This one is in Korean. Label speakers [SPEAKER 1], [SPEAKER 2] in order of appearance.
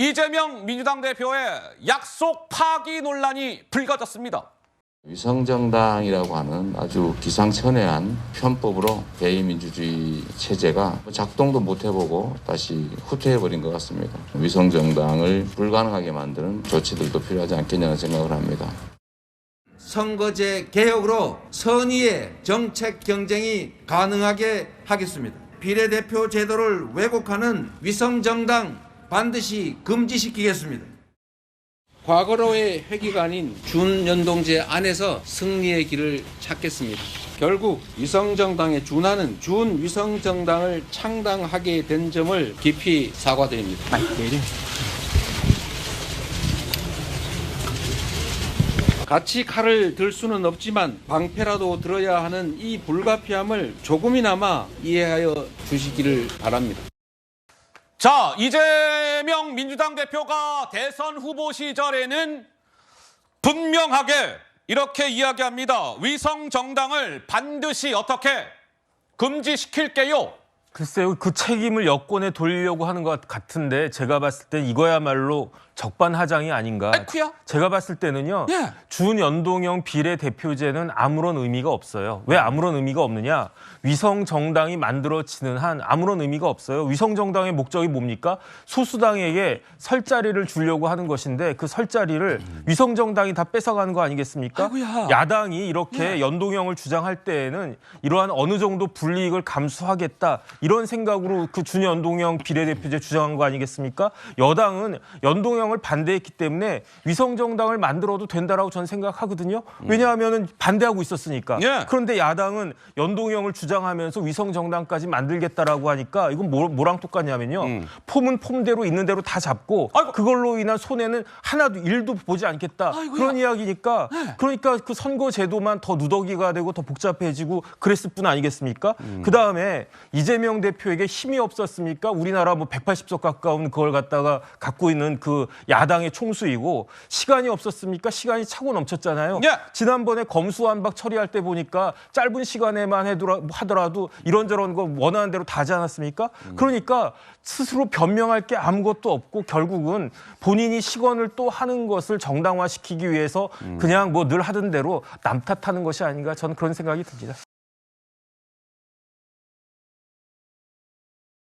[SPEAKER 1] 이재명 민주당 대표의 약속 파기 논란이 불거졌습니다.
[SPEAKER 2] 위성정당이라고 하는 아주 기상천외한 편법으로 대의민주주의 체제가 작동도 못 해보고 다시 후퇴해버린 것 같습니다. 위성정당을 불가능하게 만드는 조치들도 필요하지 않겠냐는 생각을 합니다.
[SPEAKER 3] 선거제 개혁으로 선의의 정책 경쟁이 가능하게 하겠습니다. 비례대표 제도를 왜곡하는 위성정당 반드시 금지시키겠습니다. 과거로의 회기가 아닌 준연동제 안에서 승리의 길을 찾겠습니다. 결국 위성정당에 준하는 준위성정당을 창당하게 된 점을 깊이 사과드립니다. 같이 칼을 들 수는 없지만 방패라도 들어야 하는 이 불가피함을 조금이나마 이해하여 주시기를 바랍니다.
[SPEAKER 1] 자, 이재명 민주당 대표가 대선 후보 시절에는 분명하게 이렇게 이야기합니다. 위성 정당을 반드시 어떻게 금지시킬게요.
[SPEAKER 4] 글쎄요, 그 책임을 여권에 돌리려고 하는 것 같은데 제가 봤을 땐 이거야말로 적반하장이 아닌가.
[SPEAKER 1] 아이쿠야.
[SPEAKER 4] 제가 봤을 때는요.
[SPEAKER 1] 예.
[SPEAKER 4] 준연동형 비례대표제는 아무런 의미가 없어요. 왜 아무런 의미가 없느냐? 위성 정당이 만들어지는 한 아무런 의미가 없어요. 위성 정당의 목적이 뭡니까? 소수당에게 설 자리를 주려고 하는 것인데 그 설 자리를 위성 정당이 다 뺏어가는 거 아니겠습니까?
[SPEAKER 1] 아이고야.
[SPEAKER 4] 야당이 이렇게 연동형을 주장할 때에는 이러한 어느 정도 불이익을 감수하겠다 이런 생각으로 그 준연동형 비례대표제 주장한 거 아니겠습니까? 여당은 연동형 을 반대했기 때문에 위성 정당을 만들어도 된다라고 저는 생각하거든요. 왜냐하면은 반대하고 있었으니까.
[SPEAKER 1] 예.
[SPEAKER 4] 그런데 야당은 연동형을 주장하면서 위성 정당까지 만들겠다라고 하니까 이건 뭐, 뭐랑 똑같냐면요. 폼은 폼대로 있는 대로 다 잡고
[SPEAKER 1] 아이고.
[SPEAKER 4] 그걸로 인한 손해는 하나도 일도 보지 않겠다.
[SPEAKER 1] 아이고야.
[SPEAKER 4] 그런 이야기니까 그러니까 그 선거 제도만 더 누더기가 되고 더 복잡해지고 그랬을 뿐 아니겠습니까? 그 다음에 이재명 대표에게 힘이 없었습니까? 우리나라 뭐 180석 가까운 그걸 갖다가 갖고 있는 그 야당의 총수이고 시간이 없었습니까? 시간이 차고 넘쳤잖아요.
[SPEAKER 1] 예.
[SPEAKER 4] 지난번에 검수완박 처리할 때 보니까 짧은 시간에만 해더라, 하더라도 이런저런 거 원하는 대로 다 하지 않았습니까? 그러니까 스스로 변명할 게 아무것도 없고 결국은 본인이 시건을 또 하는 것을 정당화시키기 위해서 그냥 뭐 늘 하던 대로 남 탓하는 것이 아닌가 저는 그런 생각이 듭니다.